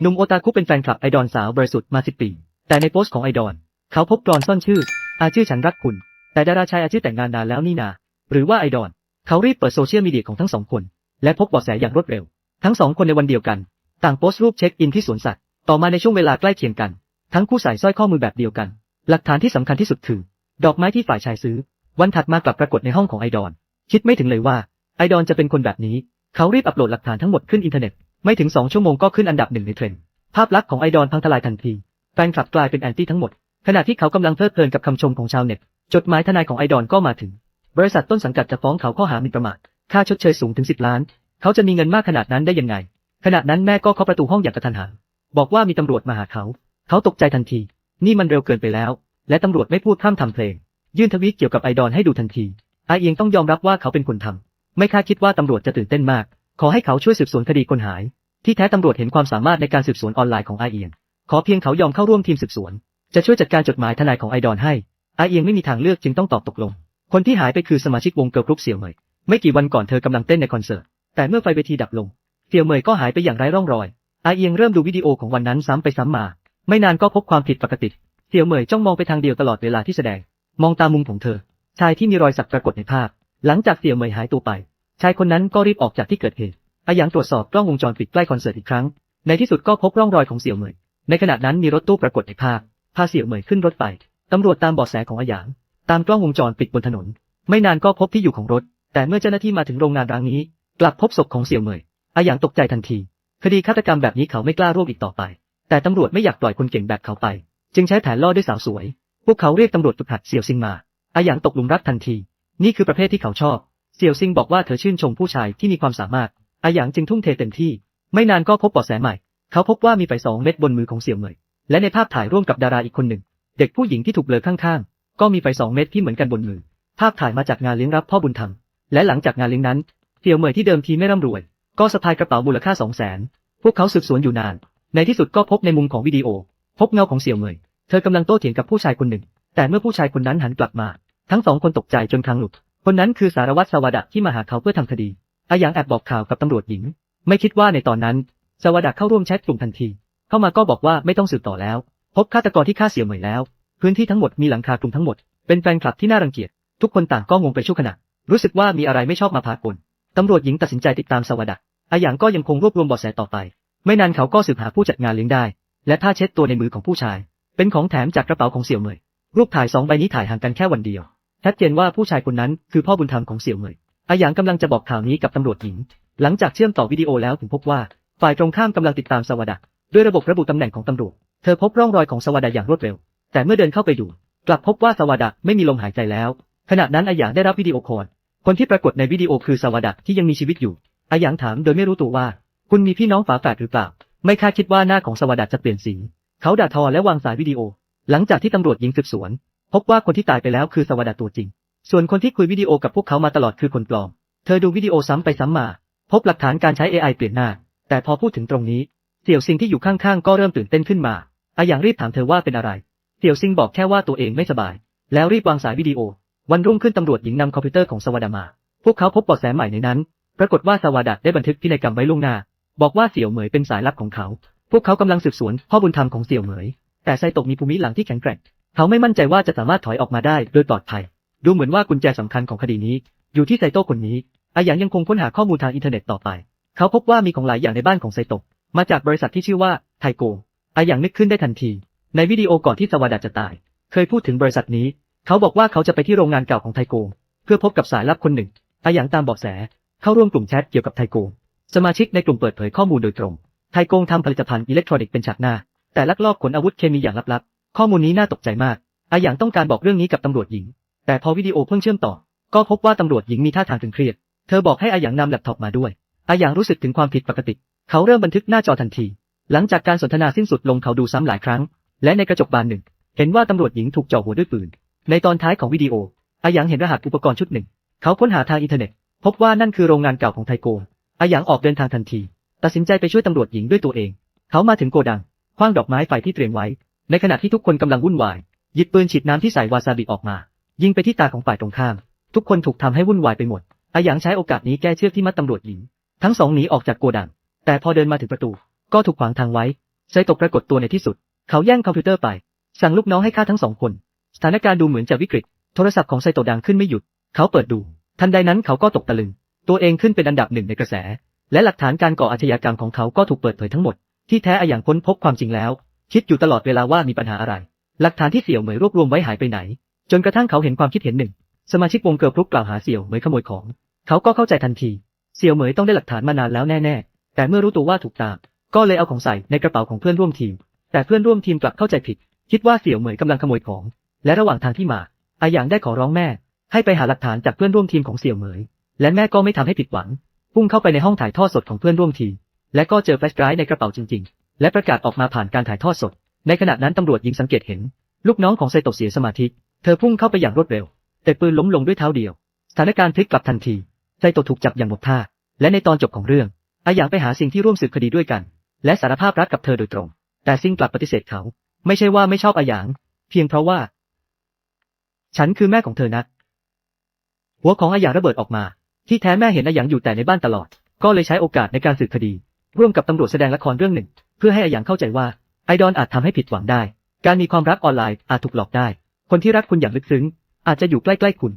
หนุ่มโอตาคุเป็นแฟนคลับไอดอลสาวบริสุทธิ์มาสิบปี แต่ในโพสต์ของไอดอลเขาพบกรอนซ่อนชื่อ อาชื่อฉันรักคุณ แต่ดาราชายอาชื่อแต่งงานนานแล้วนี่นา หรือว่าไอดอลเขารีบเปิดโซเชียลมีเดียของทั้งสองคน และพบเบาะแสอย่างรวดเร็ว ทั้งสองคนในวันเดียวกัน ต่างโพสต์รูปเช็คอินที่สวนสัตว์ ต่อมาในช่วงเวลาใกล้เคียงกัน ทั้งคู่ใส่สร้อยข้อมือแบบเดียวกัน หลักฐานที่สำคัญที่สุดคือ ดอกไม้ที่ฝ่ายชายซื้อ วันถัดมากลับปรากฏในห้องของไอดอลคิดไม่ถึงเลยว่าไอดอลจะเป็นคนแบบนี้ เขารีบอัปโหลดหลักฐานทั้งหมดขึ้นอินเทอร์เน็ต ไม่ถึง2ชั่วโมงก็ขึ้นอันดับหนึ่งในเทรนด์ภาพลักษณ์ของไอดอลพังทลายทันทีแฟนคลับกลายเป็นแอนตี้ทั้งหมด ขณะที่เขากำลังเพลิดเพลินกับคำชมของชาวเน็ต จดหมายทนายของไอดอลก็มาถึง บริษัทต้นสังกัดจะฟ้องเขาข้อหาหมิ่นประมาท ค่าชดเชยสูงถึง 10 ล้าน เขาจะมีเงินมากขนาดนั้นได้ยังไง ขณะนั้นแม่ก็เคาะประตูห้องอย่างกระทันหัน บอกว่ามีตำรวจมาหาเขา เขาตกใจทันที นี่มันเร็วเกินไปแล้ว และตำรวจไม่พูดพร่ำทำเพลง ยื่นทวีตเกี่ยวกับไอดอลให้ดูทันที ไอเอียงต้องยอมรับว่าเขาเป็นคนทำไม่คาดคิดว่าตำรวจจะตื่นเต้นมาก ขอให้เขาช่วยสืบสวนคดีคนหาย ที่แท้ตำรวจเห็นความสามารถในการสืบสวนออนไลน์ของไอเอียง ขอเพียงเขายอมเข้าร่วมทีมสืบสวน จะช่วยจัดการจดหมายทนายของไอดอลให้ไอเอียงไม่มีทางเลือกจึงต้องตอบตกลง คนที่หายไปคือสมาชิกวงเกิร์ลกรุ๊ปเสี่ยวเหมย ไม่กี่วันก่อนเธอกำลังเต้นในคอนเสิร์ต แต่เมื่อไฟเวทีดับลง เสี่ยวเหมยก็หายไปอย่างไร้ร่องรอยไอเอียงเริ่มดูวิดีโอของวันนั้นซ้ำไปซ้ำมา ไม่นานก็พบความผิดปกติ เสี่ยวเหมยจ้องมองไปทางเดียวตลอดเวลาที่แสดง มองตามมุมของเธอ ชายที่มีรอยสักปรากฏในภาพ หลังจากเสี่ยวเหมยหายตัวไป ชายคนนั้นก็รีบออกจากที่เกิดเหตุ อาหยางตรวจสอบกล้องวงจรปิดใกล้คอนเสิร์ตอีกครั้ง ในที่สุดก็พบร่องรอยของเสี่ยวเหมย ในขณะนั้นมีรถตู้ปรากฏในภาพ พาเสี่ยวเหมยขึ้นรถไป ตำรวจตามเบาะแสของอาหยาง ตามกล้องวงจรปิดบนถนน ไม่นานก็พบที่อยู่ของรถ แต่เมื่อเจ้าหน้าที่มาถึงโรงงานร้างนี้ กลับพบศพของเสี่ยวเหมย อาหยางตกใจทันที คดีฆาตกรรมแบบนี้เขาไม่กล้าร่วมอีกต่อไป แต่ตำรวจไม่อยากปล่อยคนเก่งแบบเขาไป จึงใช้แผนล่อด้วยสาวสวย พวกเขาเรียกตำรวจฝึกหัดเสี่ยวซิงมา อาหยางตกหลุมรักทันที นี่คือประเภทที่เขาชอบ เสี่ยวซิงบอกว่าเธอชื่นชมผู้ชายที่มีความสามารถ อาหยางจึงทุ่มเทเต็มที่ ไม่นานก็พบเบาะแสใหม่ เขาพบว่ามีไฟสองเม็ดบนมือของเสี่ยวเหมย และในภาพถ่ายร่วมกับดาราอีกคนหนึ่ง เด็กผู้หญิงที่ถูกเบลอข้างๆ ก็มีไฟสองเม็ดที่เหมือนกันบนมือ ภาพถ่ายมาจากงานเลี้ยงรับพ่อบุญธรรม และหลังจากงานเลี้ยงนั้น เสี่ยวเหมยที่เดิมทีไม่ร่ำรวย ก็สะพายกระเป๋ามูลค่าสองแสน พวกเขาสืบสวนอยู่นาน ในที่สุดก็พบในมุมของวิดีโอ พบเงาของเสี่ยวเหมย เธอกำลังโต้เถียงกับผู้ชายคนหนึ่ง แต่เมื่อผู้ชายคนนั้นหันกลับมา ทั้งสองคนตกใจจนคางหลุด คนนั้นคือสารวัตรสวดะที่มาหาเขาเพื่อทำคดี อาหยางแอบบอกข่าวกับตำรวจหญิง ไม่คิดว่าในตอนนั้นสวดะเข้าร่วมแชทกลุ่มทันที เข้ามาก็บอกว่าไม่ต้องสืบต่อแล้ว พบฆาตกรที่ฆ่าเสี่ยวเหมยแล้ว พื้นที่ทั้งหมดมีหลังคากลุ่มทั้งหมด เป็นแฟนคลับที่น่ารังเกียจ ทุกคนต่างก็งงไปชั่วขณะ รู้สึกว่ามีอะไรไม่ชอบมาพากลตำรวจหญิงตัดสินใจติดตามสวดะอาหยางก็ยังคงรวบรวมเบาะแสต่อไป ไม่นานเขาก็สืบหาผู้จัดงานเลี้ยงได้ และผ้าเช็ดตัวในมือของผู้ชาย เป็นของแถมจากกระเป๋าของเสี่ยวเหมย รูปถ่ายสองใบนี้ถ่ายห่างกันแค่วันเดียวชัดเจนว่าผู้ชายคนนั้นคือพ่อบุญธรรมของเสี่ยวเหมย อาหยางกำลังจะบอกข่าวนี้กับตำรวจหญิง หลังจากเชื่อมต่อวิดีโอแล้วถึงพบว่า ฝ่ายตรงข้ามกำลังติดตามสวดะด้วยระบบระบุตำแหน่งของตำรวจ เธอพบร่องรอยของสวัสดะอย่างรวดเร็ว แต่เมื่อเดินเข้าไปดู กลับพบว่าสวัสดะไม่มีลมหายใจแล้ว ขณะนั้นอาหยางได้รับวิดีโอคอลคนที่ปรากฏในวิดีโอคือสวัสดะที่ยังมีชีวิตอยู่ อาหยางถามโดยไม่รู้ตัวว่า คุณมีพี่น้องฝาแฝดหรือเปล่า ไม่คาดคิดว่าหน้าของสวัสดะจะเปลี่ยนสี เขาด่าทอและวางสายวิดีโอ หลังจากที่ตำรวจยิงสืบสวน พบว่าคนที่ตายไปแล้วคือสวดะตัวจริง ส่วนคนที่คุยวิดีโอกับพวกเขามาตลอดคือคนปลอม เธอดูวิดีโอซ้ำไปซ้ำมา พบหลักฐานการใช้ AI เปลี่ยนหน้า แต่พอพูดถึงตรงนี้ เสี่ยวซิงที่อยู่ข้างๆ ก็เริ่มตื่นเต้นขึ้นมาอาหยางรีบถามเธอว่าเป็นอะไร เสี่ยวซิงบอกแค่ว่าตัวเองไม่สบาย แล้วรีบวางสายวิดีโอ วันรุ่งขึ้นตำรวจหญิงนำคอมพิวเตอร์ของสวัสดามา พวกเขาพบเบาะแสใหม่ในนั้น ปรากฏว่าสวัสดาได้บันทึกพินัยกรรมไว้ล่วงหน้า บอกว่าเสี่ยวเหมยเป็นสายลับของเขา พวกเขากำลังสืบสวนพ่อบุญธรรมของเสี่ยวเหมย แต่ไซตะมีภูมิหลังที่แข็งแกร่ง เขาไม่มั่นใจว่าจะสามารถถอยออกมาได้โดยปลอดภัย ดูเหมือนว่ากุญแจสำคัญของคดีนี้ อยู่ที่ไซโตะคนนี้ อาหยางยังคงค้นหาข้อมูลทางอินเทอร์เน็ตต่อไป เขาพบว่ามีของหลายอย่างในบ้านของไซโตะมาจากบริษัทที่ชื่อว่าไทโกอาหยางนึกขึ้นได้ทันที ในวิดีโอก่อนที่สวาดาจะตาย เคยพูดถึงบริษัทนี้ เขาบอกว่าเขาจะไปที่โรงงานเก่าของไทโกเพื่อพบกับสายลับคนหนึ่งอาหยางตามเบาะแส เข้าร่วมกลุ่มแชทเกี่ยวกับไทโกสมาชิกในกลุ่มเปิดเผยข้อมูลโดยตรง ไทโกงทำผลิตภัณฑ์อิเล็กทรอนิกส์เป็นฉากหน้า แต่ลักลอบขนอาวุธเคมีอย่างลับๆ ข้อมูลนี้น่าตกใจมากอาหยางต้องการบอกเรื่องนี้กับตำรวจหญิง แต่พอวิดีโอเพิ่งเชื่อมต่อ ก็พบว่าตำรวจหญิงมีท่าทางตึงเครียด เธอบอกให้อาหยางนำแล็ปท็อปมาด้วย อาหยางรู้สึกถึงความผิดปกติ เขาเริ่มบันทึกหน้าจอทันที หลังจากการสนทนาสิ้นสุดลงเขาดูซ้ำหลายครั้ง และในกระจกบานหนึ่ง เห็นว่าตำรวจหญิงถูกจ่อหัวด้วยปืน ในตอนท้ายของวิดีโอ อาหยางเห็นรหัสอุปกรณ์ชุดหนึ่ง เขาค้นหาทางอินเทอร์เน็ต พบว่านั่นคือโรงงานเก่าของไทโกอาหยางออกเดินทางทันที ตัดสินใจไปช่วยตำรวจหญิงด้วยตัวเอง เขามาถึงโกดังคว้างดอกไม้ไฟที่เตรียมไว้ ในขณะที่ทุกคนกำลังวุ่นวายหยิบปืนฉีดน้ำที่ใส่วาซาบิออกมา ยิงไปที่ตาของฝ่ายตรงข้าม ทุกคนถูกทำให้วุ่นวายไปหมดอาหยางใช้โอกาสนี้แก้เชือกที่มัดตำรวจหญิง ทั้งสองหนีออกจากโกดัง แต่พอเดินมาถึงประตู ก็ถูกขวางทางไว้ไซตะปรากฏตัวในที่สุด เขาแย่งคอมพิวเตอร์ไป สั่งลูกน้องให้ฆ่าทั้งสองคน สถานการณ์ดูเหมือนจะวิกฤต โทรศัพท์ของไซโตดังขึ้นไม่หยุด เขาเปิดดู ทันใดนั้นเขาก็ตกตะลึง ตัวเองขึ้นเป็นอันดับหนึ่งในกระแส และหลักฐานการก่ออาชญากรรมของเขาก็ถูกเปิดเผยทั้งหมด ที่แท้อาอย่างค้นพบความจริงแล้ว คิดอยู่ตลอดเวลาว่ามีปัญหาอะไร หลักฐานที่เสี่ยวเหมยรวบรวมไว้หายไปไหน จนกระทั่งเขาเห็นความคิดเห็นหนึ่ง สมาชิกวงเกิร์ลกรุ๊ปกล่าวหาเสี่ยวเหมยขโมยของ เขาก็เข้าใจทันทีเสี่ยวเหมยต้องได้หลักฐานมานานแล้วแน่ๆ แต่เมื่อรู้ตัวว่าถูกตาม ก็เลยเอาของใส่ในกระเป๋าของเพื่อนร่วมทีม แต่เพื่อนร่วมทีมกลับเข้าใจผิด คิดว่าเสี่ยวเหมยกำลังขโมยของ และระหว่างทางที่มาอาหยางได้ขอร้องแม่ ให้ไปหาหลักฐานจากเพื่อนร่วมทีมของเสี่ยวเหมย และแม่ก็ไม่ทำให้ผิดหวัง พุ่งเข้าไปในห้องถ่ายทอดสดของเพื่อนร่วมทีม และก็เจอแฟลชไดรฟ์ในกระเป๋าจริง ๆ และประกาศออกมาผ่านการถ่ายทอดสด ในขณะนั้นตำรวจยิงสังเกตเห็น ลูกน้องของไซโตะเสียสมาธิ ธอพุ่งเข้าไปอย่างรวดเร็ว แต่ปืนล้มลงด้วยเท้าเดียว สถานการณ์พลิกกลับทันที ไซโตถูกจับอย่างหมดท่า และในตอนจบของเรื่อง อาหยางไปหาสิ่งที่ร่วมสืบคดีด้วยกัน และสารภาพรักกับเธอโดยตรง แต่ซิงกลับปฏิเสธเขา ไม่ใช่ว่าไม่ชอบอาหยาง เพียงเพราะว่า ฉันคือแม่ของเธอนะ หัวของอาหยางระเบิดออกมา ที่แท้แม่เห็นอาหยางอยู่แต่ในบ้านตลอด ก็เลยใช้โอกาสในการสืบคดี ร่วมกับตำรวจแสดงละครเรื่องหนึ่ง เพื่อให้อาหยางเข้าใจว่า ไอดอลอาจทำให้ผิดหวังได้ การมีความรักออนไลน์อาจถูกหลอกได้ คนที่รักคุณอย่างลึกซึ้งอาจจะอยู่ใกล้ๆคุณ